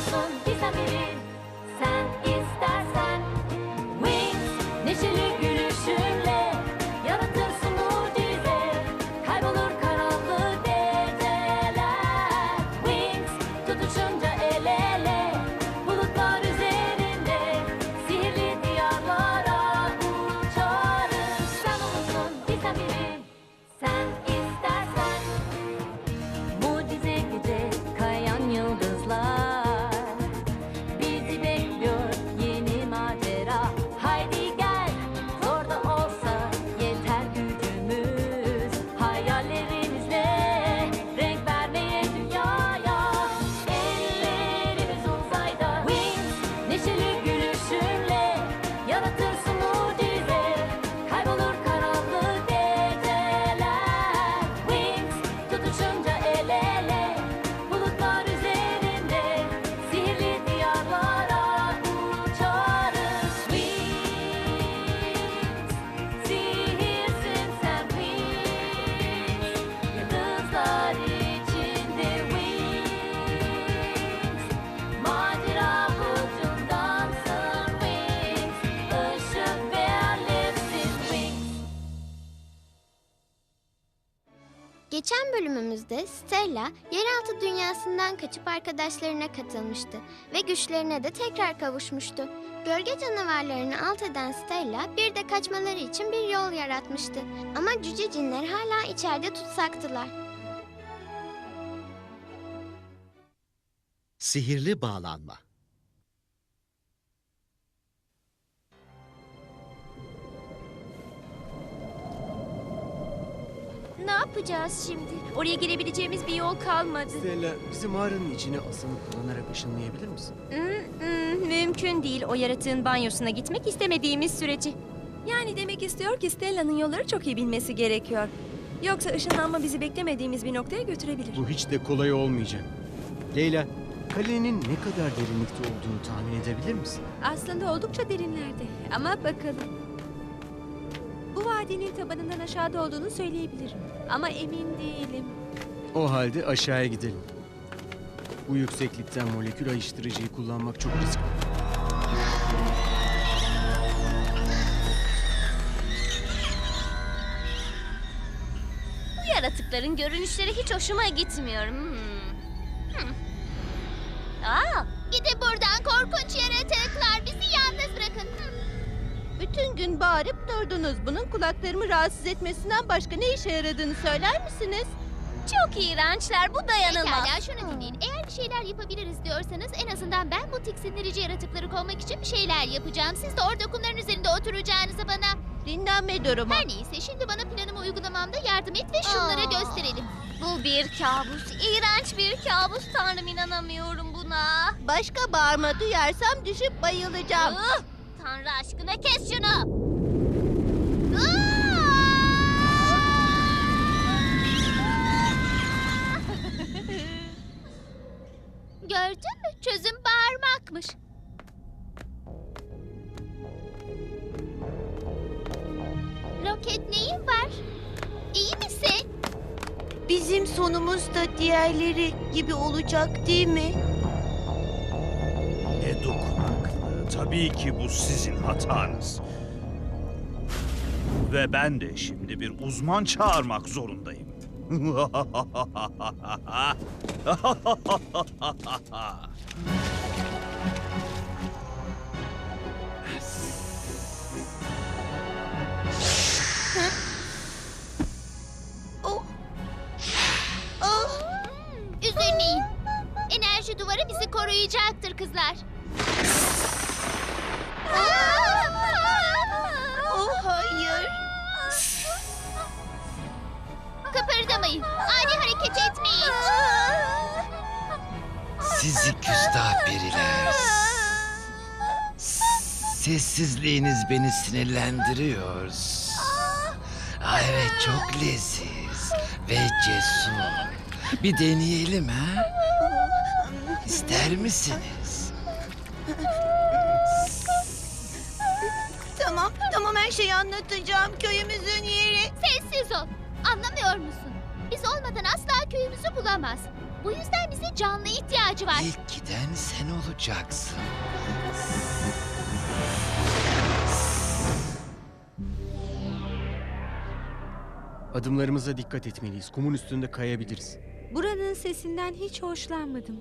musun bize bölümümüzde Stella yeraltı dünyasından kaçıp arkadaşlarına katılmıştı ve güçlerine de tekrar kavuşmuştu. Gölge canavarlarını alt eden Stella bir de kaçmaları için bir yol yaratmıştı. Ama cüce cinler hala içeride tutsaktılar. Sihirli bağlanma. Ne yapacağız şimdi? Oraya girebileceğimiz bir yol kalmadı. Stella, bizi mağaranın içine asılı kullanarak ışınlayabilir misin? Hmm, hmm, mümkün değil o yaratığın banyosuna gitmek istemediğimiz sürece. Yani demek istiyor ki Stella'nın yolları çok iyi bilmesi gerekiyor. Yoksa ışınlanma bizi beklemediğimiz bir noktaya götürebilir. Bu hiç de kolay olmayacak. Leyla, kalenin ne kadar derinlikte olduğunu tahmin edebilir misin? Aslında oldukça derinlerde ama bakalım. Bu vadinin tabanından aşağıda olduğunu söyleyebilirim. Ama emin değilim. O halde aşağıya gidelim. Bu yükseklikten molekül ayıştırıcıyı kullanmak çok riskli. Bu yaratıkların görünüşleri hiç hoşuma gitmiyor. Hmm. Hmm. Aa, Gidin buradan korkunç yaratıklar bizi yalnız bırakın. Bütün gün bağırıp durdunuz. Bunun kulaklarımı rahatsız etmesinden başka ne işe yaradığını söyler misiniz? çok iğrençler bu dayanılmaz. Pekala şunu dinleyin. Eğer bir şeyler yapabiliriz diyorsanız en azından ben bu tiksindirici yaratıkları kovmak için bir şeyler yapacağım. Siz de orada kumların üzerinde oturacağınıza bana. Dinlenme durumu. Her neyse şimdi bana planımı uygulamamda yardım et ve şunları Aa. gösterelim. Bu bir kabus. iğrenç bir kabus. Tanrım inanamıyorum buna. Başka bağırma duyarsam düşüp bayılacağım. Ih, Tanrı aşkına kes şunu. Çözüm bağırmakmış. Roket neyin var? İyi misin? Bizim sonumuz da diğerleri gibi olacak değil mi? Ne dokunaklı. Tabii ki bu sizin hatanız. Ve ben de şimdi bir uzman çağırmak zorundayım. 哈哈哈哈哈哈！哈哈哈哈哈哈！Biriler. Sessizliğiniz beni sinirlendiriyor. Aa, evet çok leziz ve cesur. Bir deneyelim ha? İster misiniz? Tamam, tamam her şeyi anlatacağım. Köyümüzün yeri. Sessiz ol. Anlamıyor musun? Biz olmadan asla köyümüzü bulamaz. Bu yüzden bize canlı ihtiyacı var. İlk giden sen olacaksın. Adımlarımıza dikkat etmeliyiz. Kumun üstünde kayabiliriz. Buranın sesinden hiç hoşlanmadım.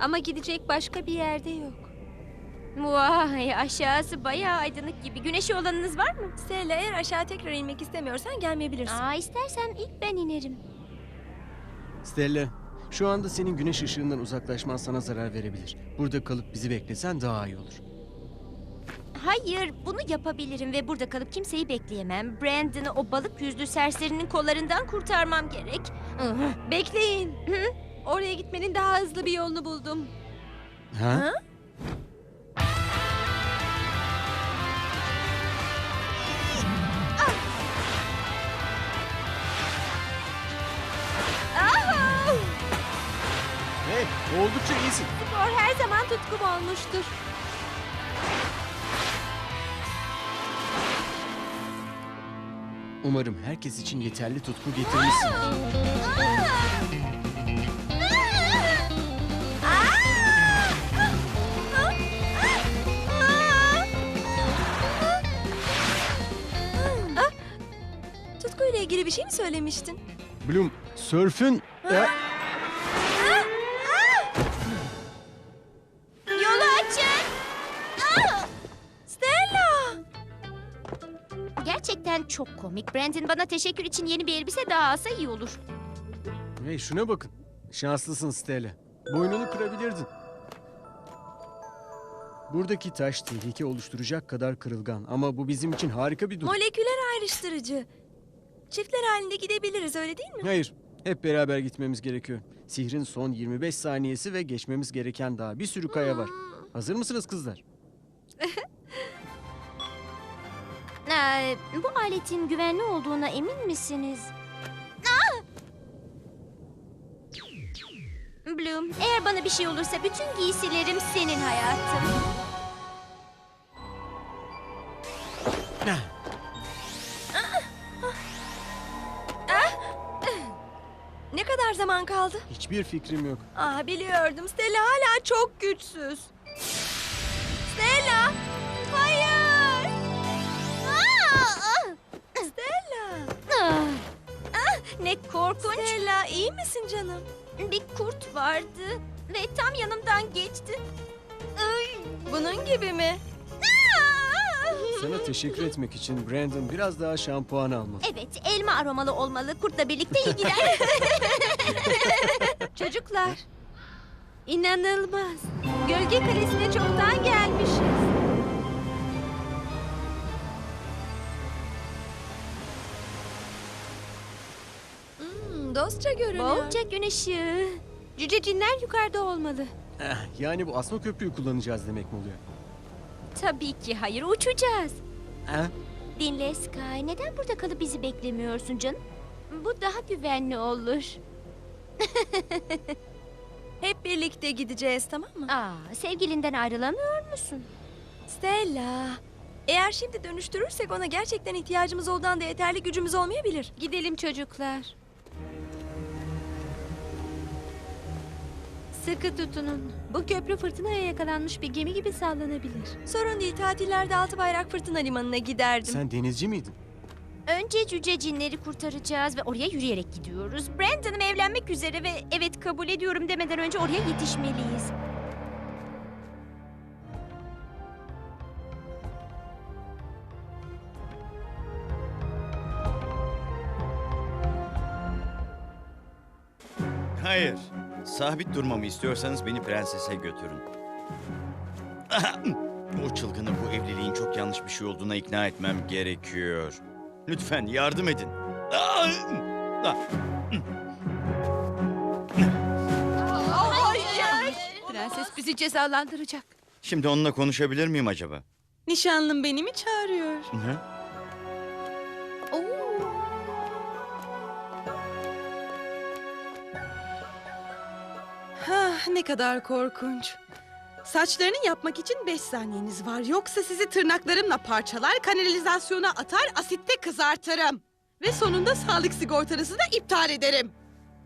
Ama gidecek başka bir yerde yok. Vay aşağısı bayağı aydınlık gibi. Güneşi olanınız var mı? Stella eğer aşağı tekrar inmek istemiyorsan gelmeyebilirsin. Aa istersem ilk ben inerim. Stella, şu anda senin güneş ışığından uzaklaşman sana zarar verebilir. Burada kalıp bizi beklesen daha iyi olur. Hayır, bunu yapabilirim ve burada kalıp kimseyi bekleyemem. Brandon'ı o balık yüzlü serserinin kollarından kurtarmam gerek. Bekleyin. Oraya gitmenin daha hızlı bir yolunu buldum. Ha? Hey, oldukça iyisin. Spor her zaman tutkum olmuştur. Umarım herkes için yeterli tutku getirmişsin. Tutkuyla ilgili bir şey mi söylemiştin? Bloom, sörfün... Ya, çok komik. Brandon bana teşekkür için yeni bir elbise daha alsa iyi olur. hey şuna bakın. Şanslısın Stella. Boynunu kırabilirdin. Buradaki taş tehlike oluşturacak kadar kırılgan ama bu bizim için harika bir durum. Moleküler ayrıştırıcı. Çiftler halinde gidebiliriz öyle değil mi? Hayır, hep beraber gitmemiz gerekiyor. Sihrin son 25 saniyesi ve geçmemiz gereken daha bir sürü kaya var. Hazır mısınız kızlar? Ee, bu aletin güvenli olduğuna emin misiniz? Aa! Bloom, eğer bana bir şey olursa bütün giysilerim senin hayatım. Ne kadar zaman kaldı? Hiçbir fikrim yok. Ah biliyordum. Stella hala çok güçsüz. Ne korkunç. Stella iyi misin canım? Bir kurt vardı ve tam yanımdan geçti. Ay. Bunun gibi mi? Sana teşekkür etmek için Brandon biraz daha şampuan almalı. Evet, elma aromalı olmalı. Kurtla birlikte iyi gider. Çocuklar. İnanılmaz. Gölge Kalesi'ne çoktan gelmişiz. Dostça görünüyor. Bolca gün ışığı. Cüce cinler yukarıda olmalı. Eh, yani bu asma köprüyü kullanacağız demek mi oluyor? Tabii ki hayır, uçacağız. Ha? Dinle Sky, neden burada kalıp bizi beklemiyorsun canım? Bu daha güvenli olur. Hep birlikte gideceğiz tamam mı? Aa, sevgilinden ayrılamıyor musun? Stella. Eğer şimdi dönüştürürsek ona gerçekten ihtiyacımız olduğunda yeterli gücümüz olmayabilir. Gidelim çocuklar. Sıkı tutunun. Bu köprü fırtınaya yakalanmış bir gemi gibi sallanabilir. Sorun değil. Tatillerde altı bayrak fırtına limanına giderdim. Sen denizci miydin? Önce cüce cinleri kurtaracağız ve oraya yürüyerek gidiyoruz. Brandon'ım evlenmek üzere ve evet kabul ediyorum demeden önce oraya yetişmeliyiz. Hayır. Sabit durmamı istiyorsanız beni prensese götürün. O çılgını bu evliliğin çok yanlış bir şey olduğuna ikna etmem gerekiyor. Lütfen yardım edin. Prenses bizi cezalandıracak. Şimdi onunla konuşabilir miyim acaba? Nişanlım beni mi çağırıyor? Hı? Ah, ne kadar korkunç. Saçlarını yapmak için beş saniyeniz var. Yoksa sizi tırnaklarımla parçalar, kanalizasyona atar, asitte kızartırım. Ve sonunda sağlık sigortanızı da iptal ederim.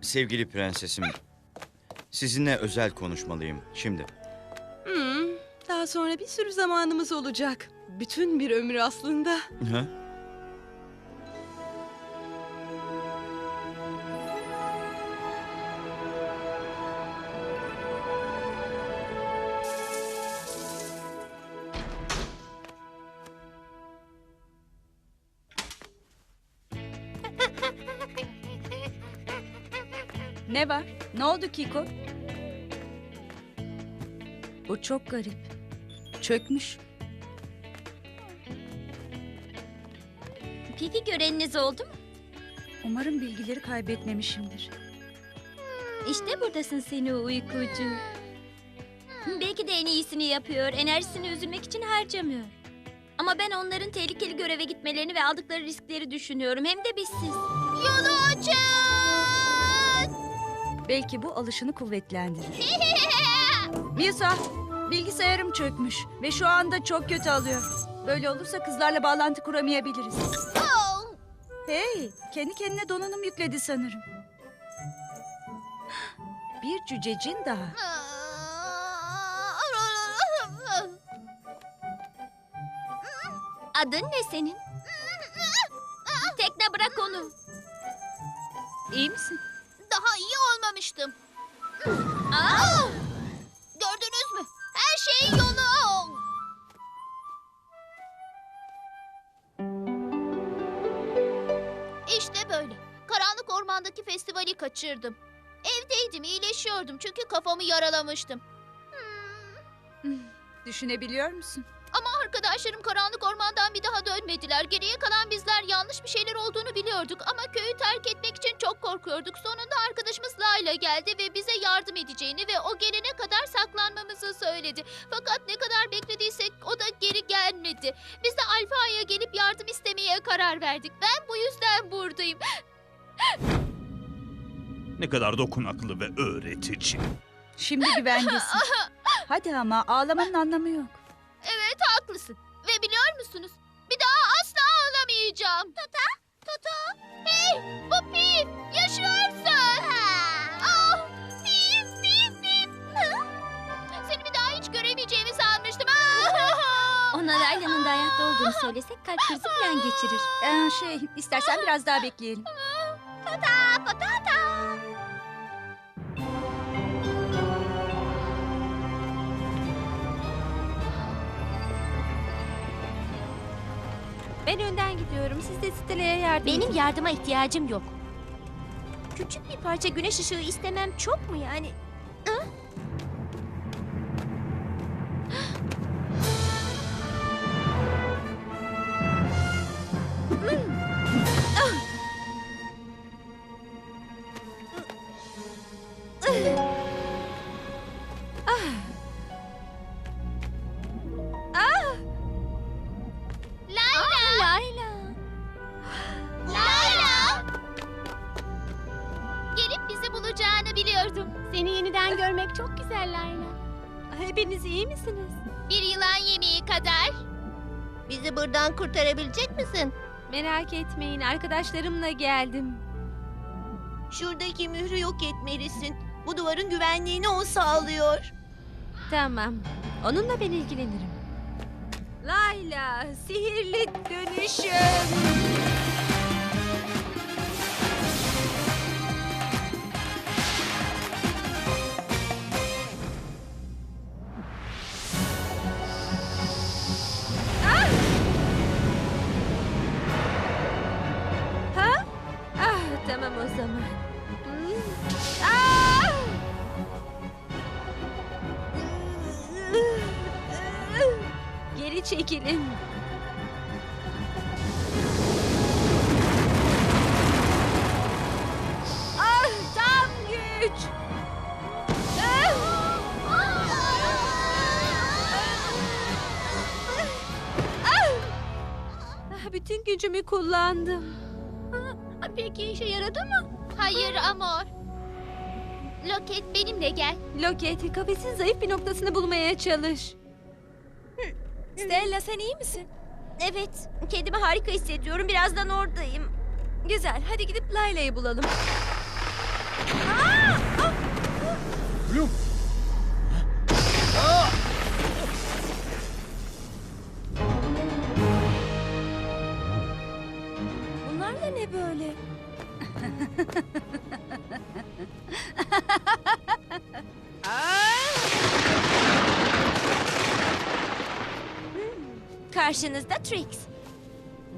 Sevgili prensesim, Sizinle özel konuşmalıyım şimdi. Hmm, daha sonra bir sürü zamanımız olacak. Bütün bir ömür aslında. Ha? Oldu Kiko? Bu çok garip. Çökmüş. Pivi göreniniz oldu mu? Umarım bilgileri kaybetmemişimdir. İşte buradasın seni uykucu. Belki de en iyisini yapıyor. Enerjisini üzülmek için harcamıyor. Ama ben onların tehlikeli göreve gitmelerini ve aldıkları riskleri düşünüyorum. Hem de bizsiz. Yolu açın! Belki bu alışını kuvvetlendirir. Misa, bilgisayarım çökmüş ve şu anda çok kötü alıyor. Böyle olursa kızlarla bağlantı kuramayabiliriz. Oh! Hey, kendi kendine donanım yükledi sanırım. Bir cücecin daha. Adın ne senin? Tekne bırak onu. İyi misin? Daha iyi olmamıştım. Aa! Gördünüz mü? Her şey yolu. İşte böyle. Karanlık ormandaki festivali kaçırdım. Evdeydim, iyileşiyordum çünkü kafamı yaralamıştım. Düşünebiliyor musun? Arkadaşlarım karanlık ormandan bir daha dönmediler. Geriye kalan bizler yanlış bir şeyler olduğunu biliyorduk ama köyü terk etmek için çok korkuyorduk. Sonunda arkadaşımız Layla geldi ve bize yardım edeceğini ve o gelene kadar saklanmamızı söyledi. Fakat ne kadar beklediysek o da geri gelmedi. Biz de Alfa'ya gelip yardım istemeye karar verdik. Ben bu yüzden buradayım. Ne kadar dokunaklı ve öğretici. Şimdi güvendesin. Hadi ama ağlamanın anlamı yok. Haklısın. Ve biliyor musunuz? Bir daha asla ağlamayacağım. Tata, Tata. Hey, bu Pip. Yaşıyorsun. Ah, Pip, Pip, Pip. Seni bir daha hiç göremeyeceğimi sanmıştım. Ah! Ona Layla'nın da hayatta olduğunu söylesek kalp krizi falan geçirir. Ee, şey, istersen biraz daha bekleyelim. Ben önden gidiyorum. Siz de Stella'ya yardım Benim edin. yardıma ihtiyacım yok. Küçük bir parça güneş ışığı istemem çok mu yani? Arkadaşlarımla geldim. Şuradaki mührü yok etmelisin. Bu duvarın güvenliğini o sağlıyor. Tamam. Onunla ben ilgilenirim. Layla, sihirli dönüşüm. Gücümü kullandım. Peki işe yaradı mı? Hayır Amor. Loket benimle gel. Loket, kafesin zayıf bir noktasını bulmaya çalış. Stella sen iyi misin? Evet, kendimi harika hissediyorum. Birazdan oradayım. Güzel, hadi gidip Layla'yı bulalım. Bloom. Ne böyle? Karşınızda Trix.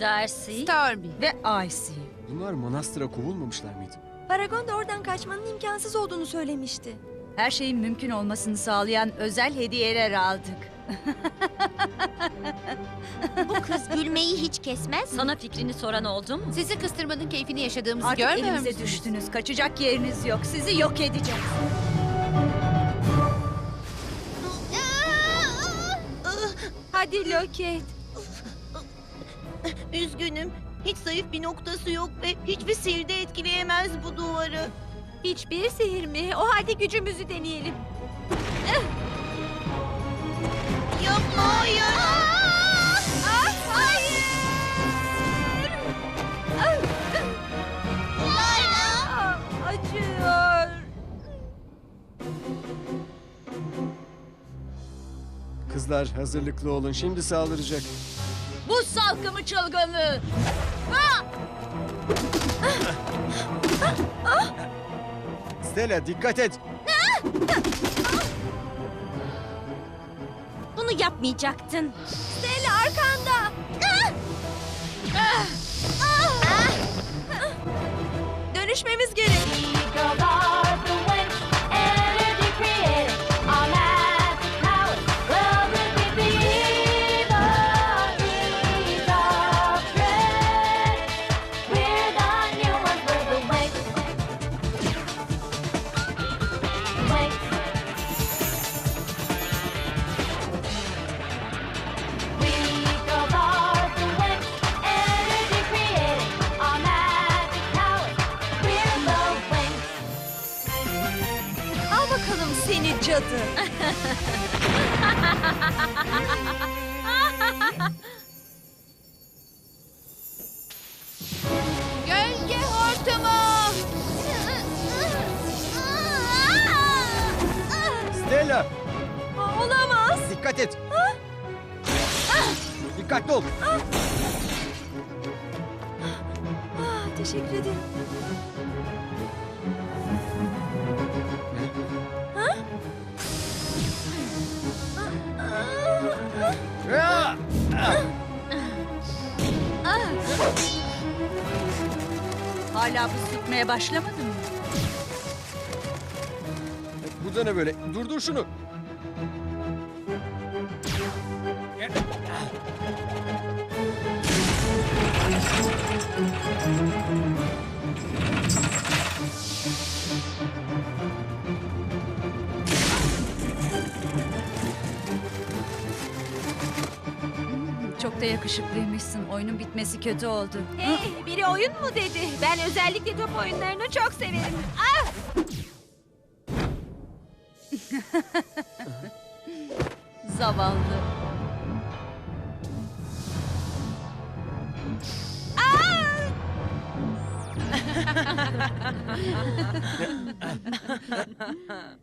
Darcy. Stormy. Ve Icy. Bunlar manastıra kovulmamışlar mıydı? Paragon da oradan kaçmanın imkansız olduğunu söylemişti. Her şeyin mümkün olmasını sağlayan özel hediyeler aldık. Bu kız gülmeyi hiç kesmez. Sana fikrini soran oldu mu? Sizi kıstırmanın keyfini yaşadığımızı Artık görmüyor elimize musunuz? düştünüz. Kaçacak yeriniz yok. Sizi yok edeceğiz. Hadi Loket. Üzgünüm. Hiç zayıf bir noktası yok ve hiçbir sihir de etkileyemez bu duvarı. Hiçbir sihir mi? O halde gücümüzü deneyelim. Hayır. Aa, acıyor. Kızlar hazırlıklı olun. Şimdi saldıracak. Bu salkımı çılgınlığı. Stella dikkat et. Bunu yapmayacaktın. Stella arkanda. Dönüşmemiz gerek. Başlamadın mı? Bu da ne böyle? Durdur şunu. Da yakışıklıymışsın. Oyunun bitmesi kötü oldu. Hey, biri oyun mu dedi? Ben özellikle top oyunlarını çok severim. Ah! Zavallı. Ah!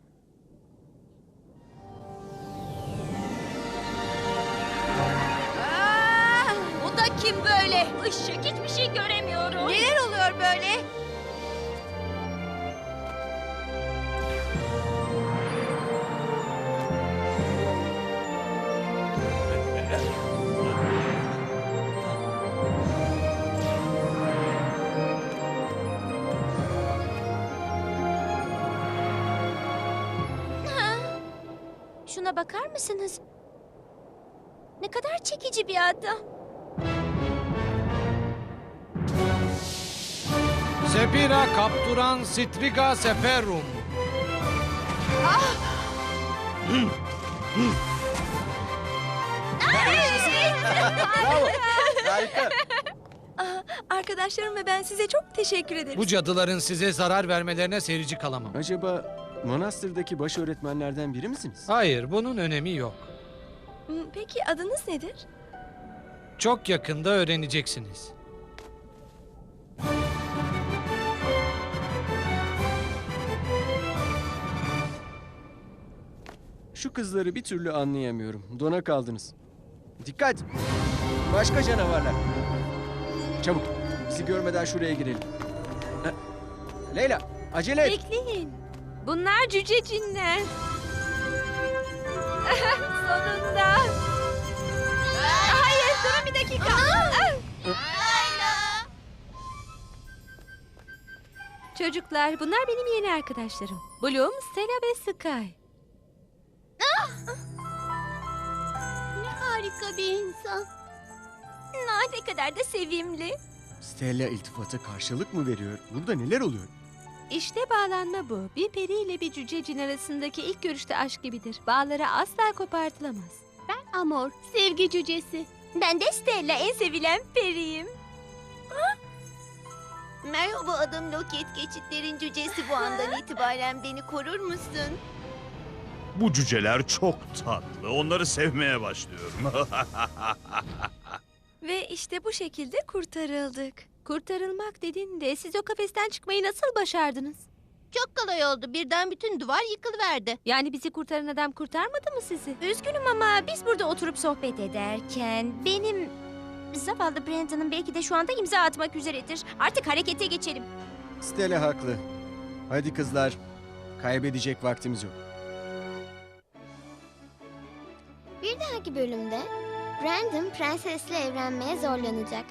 Işık hiçbir şey göremiyorum. Neler oluyor böyle? Şuna bakar mısınız? Ne kadar çekici bir adam. Sepira capturan Striga seferum. Bravo. Harika. Ah, Arkadaşlarım ve ben size çok teşekkür ederiz. Bu cadıların size zarar vermelerine seyirci kalamam. Acaba Manastır'daki baş öğretmenlerden biri misiniz? Hayır, bunun önemi yok. Hmm, Peki adınız nedir? Çok yakında öğreneceksiniz. Şu kızları bir türlü anlayamıyorum. Dona kaldınız. Dikkat! Başka canavarlar. Çabuk, bizi görmeden şuraya girelim. Ha, Leyla, acele et. Bekleyin. Bunlar cüce cinler. Sonunda. Hayır durun bir dakika. Çocuklar bunlar benim yeni arkadaşlarım. Bloom, Stella ve Sky. Harika bir insan. Aa, ne kadar da sevimli. Stella iltifata karşılık mı veriyor? Burada neler oluyor? İşte bağlanma bu. Bir peri ile bir cüce cin arasındaki ilk görüşte aşk gibidir. Bağları asla kopartılamaz. Ben Amor, sevgi cücesi. Ben de Stella en sevilen periyim. Merhaba adım Loket Geçitlerin cücesi bu andan itibaren beni korur musun? Bu cüceler çok tatlı. Onları sevmeye başlıyorum. Ve işte bu şekilde kurtarıldık. Kurtarılmak dediğinde siz o kafesten çıkmayı nasıl başardınız? Çok kolay oldu. Birden bütün duvar yıkılıverdi. Yani bizi kurtaran adam kurtarmadı mı sizi? Üzgünüm ama biz burada oturup sohbet ederken benim zavallı Brandon'ın belki de şu anda imza atmak üzeredir. Artık harekete geçelim. Stella haklı. Hadi kızlar, kaybedecek vaktimiz yok. Bir dahaki bölümde Brandon prensesle evlenmeye zorlanacak.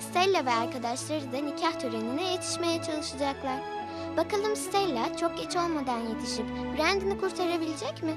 Stella ve arkadaşları da nikah törenine yetişmeye çalışacaklar. Bakalım Stella çok geç olmadan yetişip Brandon'ı kurtarabilecek mi?